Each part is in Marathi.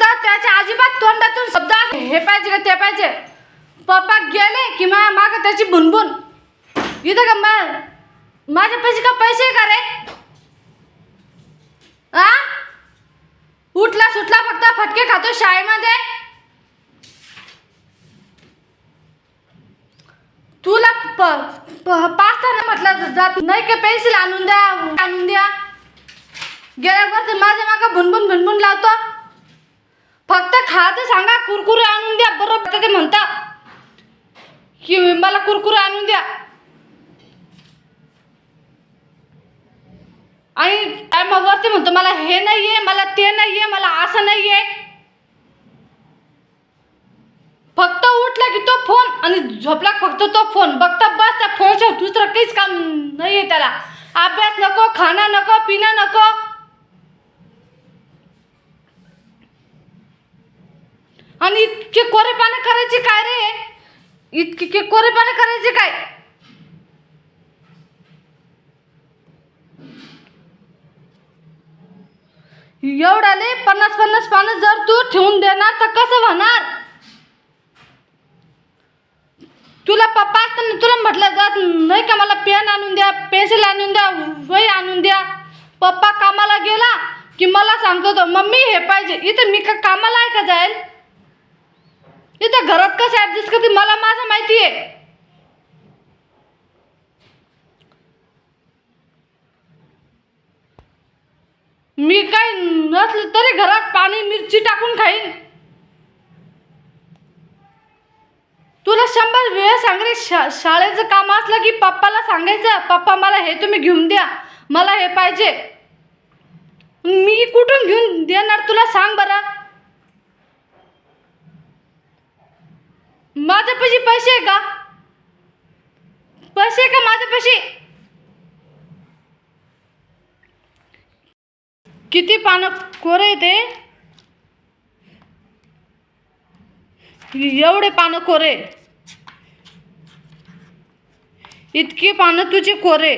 तर त्याच्या अजिबात तोंडातून शब्द हे पाहिजे का ते पाहिजे? पप्पा गेले की मा माग त्याची बुनबुन इथं का मा माझ्या पैसे का पैसे का रे? आ? उठला सुटला फक्त फटके खातो शाळेमध्ये. तुला प पाच म्हटलं जात नाही का पेन्सिल आणून द्या आणून द्या. गेल्यावर माझ्या मागा भुनभुन भुनभुन लावतो. फक्त खायचं सांगा कुरकुरे आणून द्या बरोबर ते म्हणता. की मला कुरकुरे आणून द्या. आणि टायमावरती म्हणतो मला हे नाहीये मला ते नाहीये मला असं नाहीये. फक्त उठला की तो फोन आणि झोपला फक्त तो फोन. बघता बस त्या फोनच्या दुसरं काहीच काम नाहीये त्याला. अभ्यास नको खाणं नको पिणं नको. आणि इतके कोरेपाने करायचे काय रे? इतके कोरेपाने करायचे काय? एवढाले पन्नास पन्नास पानं जर तू ठेवून देणार तर कसं होणार? तुला पप्पा असताना तुला म्हटलं जात नाही का मला पेन आणून द्या पेन्सिल आणून द्या वही आणून द्या. पप्पा कामाला गेला की मला सांगतो तो मम्मी हे पाहिजे. इथं मी का कामाला आहे का जाईल? इथं घरात कसं ॲडजस्ट करते मला माझं माहिती आहे. मी काय नसलं तरी घरात पाणी मिरची टाकून खाईन. तुला शंभर वेळ सांगले शा शाळेचं काम असलं की पप्पाला सांगायचं पप्पा मला हे तुम्ही घेऊन द्या मला हे पाहिजे. मी कुठून घेऊन देणार तुला सांग बरं. माझ्यापाशी पैसे आहे का? पैसे आहे का माझ्यापाशी? किती पानं कोरे ते? एवढे पानं कोरे इतकी पानं तुझे कोरे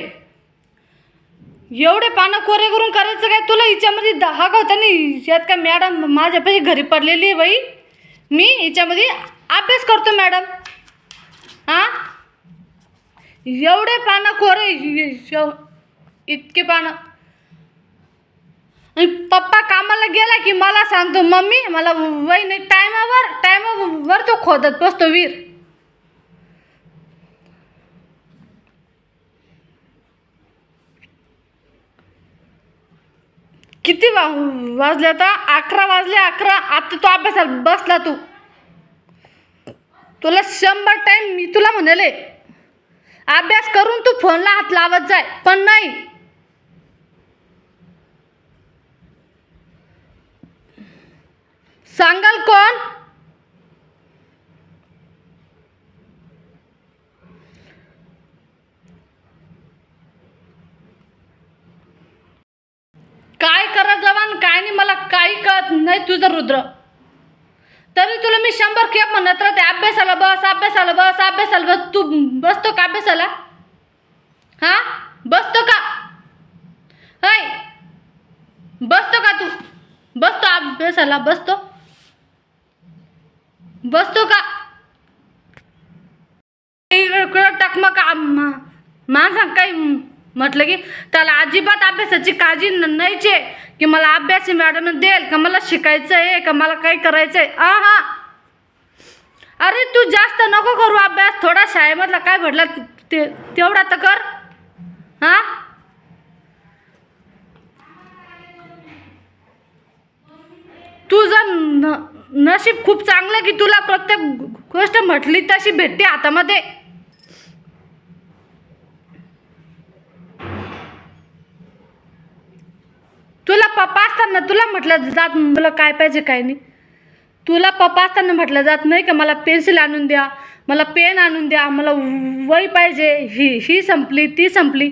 एवढे पानं कोरे करून करायचं काय? तुला हिच्यामध्ये दहा का यात का मॅडम माझ्यापाशी घरी पडलेली आहे बाई? मी हिच्यामध्ये अभ्यास करतो मॅडम. हां? एवढे पानं कोरे इतके पानं. आणि पप्पा कामाला गेला की मला सांगतो मम्मी मला वही नाही टायमावर टायमावर तो खोदत बसतो वीर किती वा वाजले आता? अकरा वाजले अकरा. आता तो अभ्यासाला बसला तू. तुला शंभर टाईम मी तुला म्हणाले. अभ्यास करून तू फोनला हात लावत जाय पण नाही. सांगाल कोण? काय करा जवान काय नाही मला काही कळत नाही तुझं रुद्र. तरी तुला मी शंभर खेप म्हणत राहते. अभ्यासाला बस अभ्यासाला बस अभ्यासाला बस. तू बसतो का अभ्यासाला? हा? बसतो का? हय बसतो का तू? बसतो अभ्यासाला बसतो. बसतो का? टाक मग का सांग काही म्हटलं की त्याला अजिबात अभ्यासाची काळजी नाहीचे. की मला अभ्यास मॅडम देईल का? मला शिकायचं आहे का मला काही करायचं आहे. आ हा अरे तू जास्त नको करू अभ्यास. थोडा शाळेमधला काय घडला ते तेवढा तर कर. हां? तुझं न नशीब खूप चांगलं की तुला प्रत्येक गोष्ट म्हटली तशी भेटते हातामध्ये तुला पप्पा असताना तुला म्हटलं जात मला काय पाहिजे काय नाही. तुला पप्पा असताना म्हटलं जात नाही का मला पेन्सिल आणून द्या मला पेन आणून द्या मला वही पाहिजे ही ही संपली ती संपली.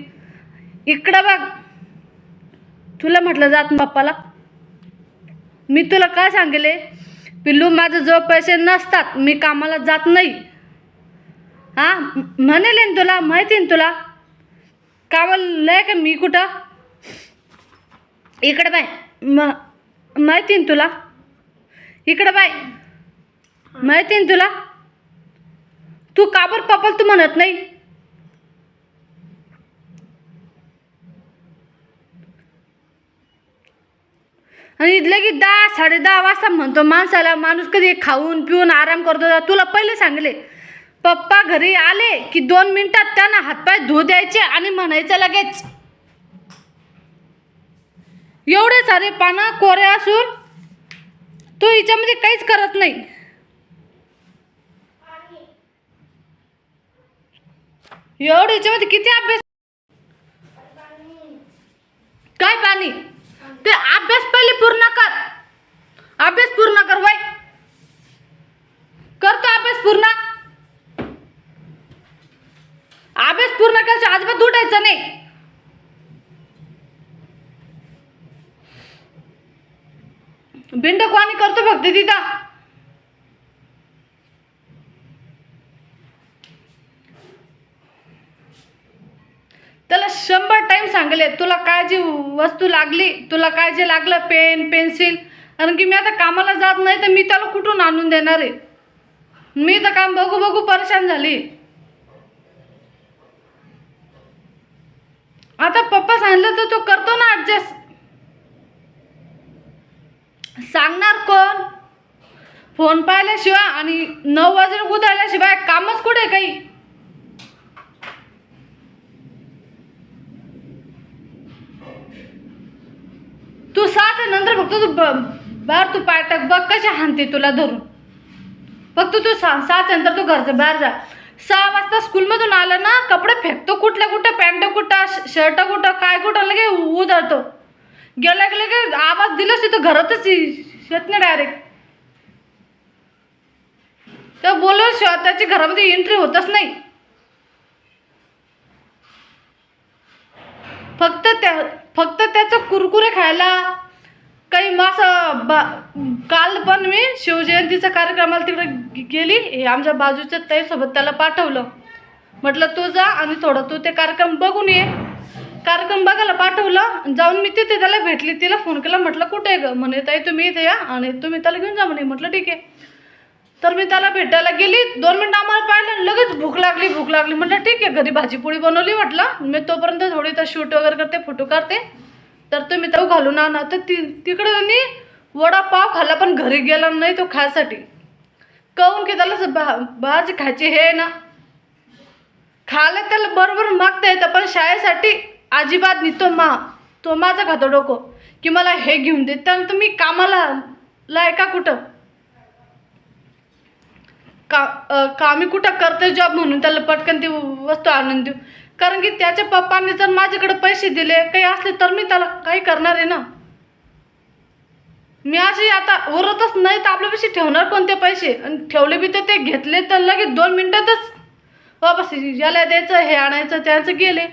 इकडं बघ. तुला म्हटलं जात पप्पाला. मी तुला काय सांगेले? पिल्लू माझं जो पैसे नसतात मी कामाला जात नाही. हां? म्हणेल तुला माहिती ना तुला? कामाला लय का मी कुठं? इकडे बाय. म माहिती ना तुला? इकडे बाय. माहिती ना तुला? तू काबर पप्पाला तू म्हणत नाही? आणि लगेच दहा साडे दहा वाजता म्हणतो माणसाला माणूस कधी खाऊन पिऊन आराम करतो तुला पहिले सांगले. पप्पा घरी आले की दोन मिनिटात त्यांना हातपाय धुऊ द्यायचे आणि म्हणायचं लगेच. एवढे सारे पानं कोरे असून तू हिच्यामध्ये काहीच करत नाही. एवढं हिच्यामध्ये किती अभ्यास काय पाणी? ते अभ्यास पहिले पूर्ण कर. अभ्यास पूर्ण कर वय. करतो अभ्यास पूर्ण. अभ्यास पूर्ण करायचं अजिबात उठायचं नाही. भिंड कोणी करतो भक्ती तिथं? त्याला शंभर टाईम सांगले तुला काय जी वस्तू लागली तुला काय जे लागलं पेन पेन्सिल कारण की मी आता कामाला जात नाही तर मी त्याला कुठून आणून देणार आहे? मी तर काम बघू बघू परेशान झाली. आता पप्पा सांगितलं तर तो करतो ना ॲडजस्ट सांगणार कोण? फोन पाहिल्याशिवाय आणि नऊ वाजून उतरल्याशिवाय कामच कुठे आहे काही? तू सात नंतर फक्त तू ब- बाहेर तू पाय टाक बघ कशी हानते तुला धरून. फक्त तू सा सात नंतर तू घरचं बाहेर जा. सहा वाजता स्कूलमधून आलं ना कपडे फेकतो कुठल्या कुठं पॅन्ट कुठं शर्ट कुठं काय कुठं लगे उधळतो. गेला गेले की आवाज दिलास तिथं घरातच येत नाही डायरेक्ट तर बोललो शिवाय त्याची घरामध्ये एंट्री होतच नाही. फक्त त्या फक्त त्याचं कुरकुरे खायला काही मास बा काल पण मी शिवजयंतीचा कार्यक्रमाला तिकडे गेली. हे आमच्या बाजूच्या ताईसोबत त्याला पाठवलं. म्हटलं तू जा आणि थोडं तू ते कार्यक्रम बघून ये. कार्यक्रम बघायला पाठवला. जाऊन मी तिथे त्याला भेटली. तिला फोन केला म्हटलं कुठे आहे ग? म्हणे ताई तुम्ही इथे या. आणि तुम्ही त्याला घेऊन जा म्हणे. म्हटलं ठीक आहे. तर मी त्याला भेटायला गेली. दोन मिनटं आम्हाला पाहिलं आणि लगेच भूक लागली भूक लागली. म्हटलं ठीक आहे घरी भाजी पोळी बनवली म्हटलं. मी तोपर्यंत थोडी तर शूट वगैरे करते फोटो काढते. तर तुम्ही तो घालून आणा. तर ती तिकडे त्यांनी वडापाव खाल्ला पण घरी गेला नाही तो खायसाठी. कहून की त्याला भा भाजी खायची हे आहे ना. खायला त्याला बरोबर मागता येतं पण शाळेसाठी अजिबात नितो तो मा तो माझा खातो डोको. की मला हे घेऊन दे. त्यानंतर मी कामाला लायका का कुठं? का मी कुठं करते जॉब म्हणून त्याला पटकन ती वस्तू आणून देऊ. कारण की त्याच्या पप्पांनी जर माझ्याकडे पैसे दिले काही असले तर मी त्याला काही करणार आहे ना? मी अशी आता उरतच नाही तर आपल्यापाशी ठेवणार कोणते पैसे? आणि ठेवले बी तर ते घेतले तर लगेच दोन मिनटातच वापस याला द्यायचं हे आणायचं त्याचं गेले.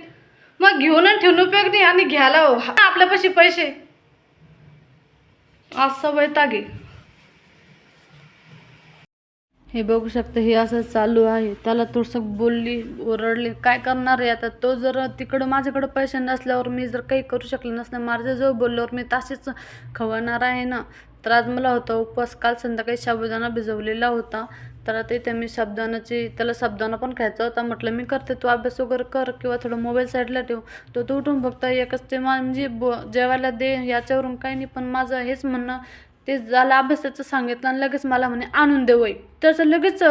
मग घेऊन ठेवून उपयोग नाही आणि घ्यायला हो, आपल्यापाशी पैसे. असं वैतागे हे बघू शकता हे असं चालू आहे. त्याला थोडंसं बोलली ओरडली. काय करणार आहे आता? तो जर तिकडं माझ्याकडं पैसे नसल्यावर मी जर काही करू शकले नसलं माझ्याजवळ बोलल्यावर मी तसेच खवणार आहे ना? तर आज मला होता उपवास. काल संध्याकाळी साबुदाणा भिजवलेला होता. तर ते इथे मी साबुदाण्याची त्याला साबुदाणा पण खायचा होता. म्हटलं मी करते तू अभ्यास वगैरे कर किंवा थोडं मोबाईल साईडला ठेव. तो तो उठून फक्त एकच ते मा- म्हणजे ब जेवायला दे याच्यावरून काही नाही. पण माझं हेच म्हणणं ते झालं अभ्यासाचं सांगितलं आणि लगेच मला म्हणे आणून दे त्याचं लगेच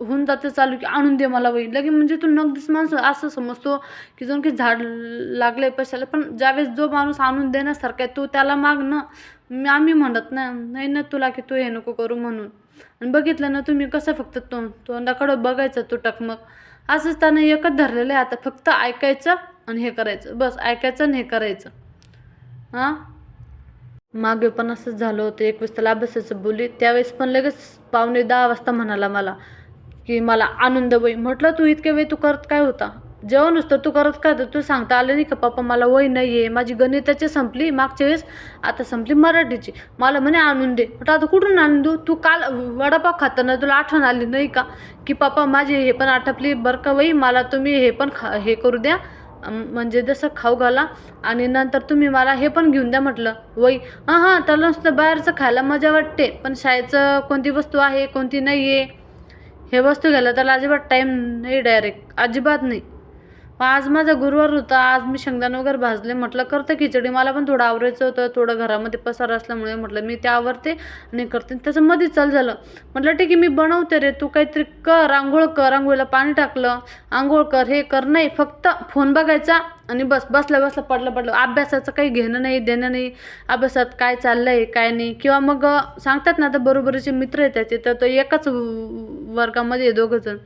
होऊन जातं चालू की आणून दे मला वही लगे म्हणजे तू नगदीच माणूस असं समजतो की जाऊन की झाड लागले पैशाला पण ज्यावेळेस जो माणूस आणून देण्यासारखा आहे तो त्याला माग ना मी आम्ही म्हणत ना नाही ना तुला की तू हे नको करू म्हणून. आणि बघितलं ना तुम्ही कसं फक्त तो तोंडाकडं बघायचं तो टकमक. असंच त्यानं एकच धरलेलं आहे आता फक्त ऐकायचं आणि हे करायचं. बस ऐकायचं आणि हे करायचं. हां? मागे पण असंच झालं होतं. एक वेळेस त्याला अभ्यासाचं बोली त्यावेळेस पण लगेच पावणे दहा वाजता म्हणाला मला की मला आनंद वही म्हटलं तू इतके वेळ तू करत काय होता? जेवण नुसतं तू करत काय होतं? तू सांगता आलं नाही का पप्पा मला वय नाही आहे माझी गणिताची संपली मागच्या वेळेस आता संपली मराठीची. मला म्हणे आणून दे. म्हटलं आता कुठून आणून देऊ? तू काल वडापाव खाताना तुला आठवण आली नाही का? की पप्पा माझी हे पण आटपली बरं का वही मला तुम्ही हे पण खा हे करू द्या म्हणजे जसं खाऊ घाला आणि नंतर तुम्ही मला हे पण घेऊन द्या म्हटलं. वही हां हां त्याला नुसतं बाहेरचं खायला मजा वाटते पण शाळेचं कोणती वस्तू आहे कोणती नाही आहे हे वस्तू घ्यायला त्याला अजिबात टाईम नाही डायरेक्ट अजिबात नाही. आज माझा गुरुवार होता. आज मी शेंगदाण वगैरे भाजले. म्हटलं करते खिचडी. मला पण थोडं आवरायचं होतं. थोडं घरामध्ये पसार असल्यामुळे म्हटलं मी ते आवरते आणि करते. त्याचं मध्ये चाल झालं. म्हटलं ठीक आहे मी बनवते रे. तू काहीतरी कर. आंघोळ कर. आंघोळीला पाणी टाकलं. आंघोळ कर. हे कर. नाही फक्त फोन बघायचा आणि बस. बसल्या बसल्या पडलं पडलं. अभ्यासाचं काही घेणं नाही देणं नाही. अभ्यासात काय चाललं आहे काय नाही. किंवा मग सांगतात ना आता बरोबरीचे मित्र आहेत त्याचे. तर तो एकाच वर्गामध्ये आहे दोघंजण.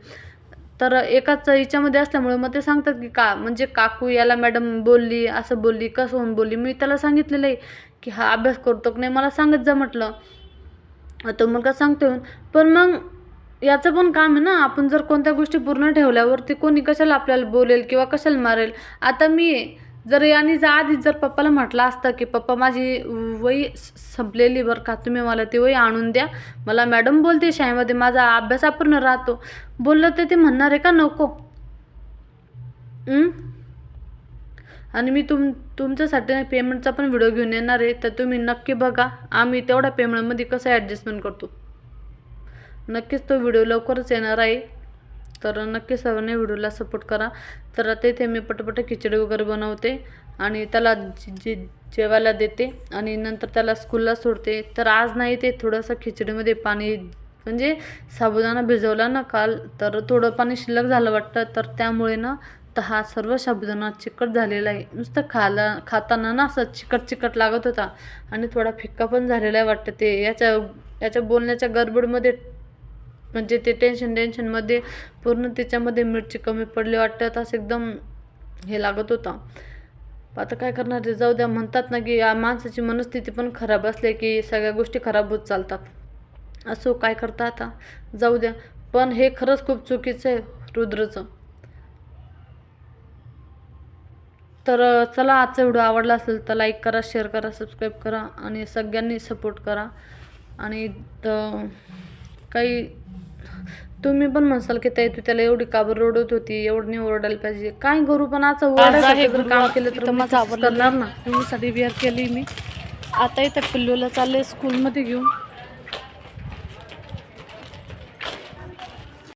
तर एकाच हिच्यामध्ये असल्यामुळे मग ते सांगतात की का म्हणजे काकू याला मॅडम बोलली असं बोलली कसं होऊन बोलली. मी त्याला सांगितलेलं आहे की हा अभ्यास करतो की नाही मला सांगत जा म्हटलं. तो मुलगा सांगतो येऊन पण मग याचं पण काम आहे ना आपण जर कोणत्या गोष्टी पूर्ण ठेवल्यावरती कोणी कशाला आपल्याला बोलेल किंवा कशाला मारेल? आता मी जर याने जर आधीच जर पप्पाला म्हटलं असतं की पप्पा माझी वही संपलेली बरं का तुम्ही मला ती वही आणून द्या. मला मॅडम बोलते शाळेमध्ये माझा अभ्यास अपूर्ण राहतो. बोललं तर ते म्हणणार आहे का नको? आणि मी तुम तुमच्यासाठी पेमेंटचा पण व्हिडिओ घेऊन येणार आहे तर तुम्ही नक्की बघा. आम्ही तेवढ्या पेमेंटमध्ये कसं ॲडजस्टमेंट करतो? नक्कीच तो व्हिडिओ लवकरच येणार आहे. तर नक्की सर्वांनी व्हिडिओला सपोर्ट करा. तर आता इथे मी पटपट खिचडी वगैरे बनवते आणि त्याला जे जेवायला देते आणि नंतर त्याला स्कूलला सोडते. तर आज नाही ते थोडंसं खिचडीमध्ये पाणी म्हणजे साबुदाणा भिजवला ना काल तर थोडं पाणी शिल्लक झालं वाटतं. तर त्यामुळे ना तर हा सर्व साबुदाणा चिकट झालेला आहे. नुसतं खाला खाताना ना असं चिकट चिकट लागत होता आणि थोडा फिक्का पण झालेला आहे वाटतं ते. याच्या याच्या बोलण्याच्या गडबडमध्ये म्हणजे ते टेन्शन टेन्शनमध्ये पूर्ण त्याच्यामध्ये मिरची कमी पडली वाटतं असं एकदम हे लागत होता. आता काय करणार ते जाऊ द्या म्हणतात ना की या माणसाची मनस्थिती पण खराब असले की सगळ्या गोष्टी खराब होत चालतात. असो काय करता आता? जाऊ द्या. पण हे खरंच खूप चुकीचं आहे रुद्रचं. तर चला आजचा व्हिडिओ आवडला असेल तर लाईक करा शेअर करा सबस्क्राईब करा आणि सगळ्यांनी सपोर्ट करा. आणि काही तुम्ही पण म्हणसाल की ताई तू त्याला एवढी काबर रडत होती? एवढं नाही ओरडायला पाहिजे. काय करू पण? जर काम केलं तर माझं करणार ना? साठी वेअर केली मी. आता इथं पिल्लूला चालले स्कूलमध्ये घेऊन.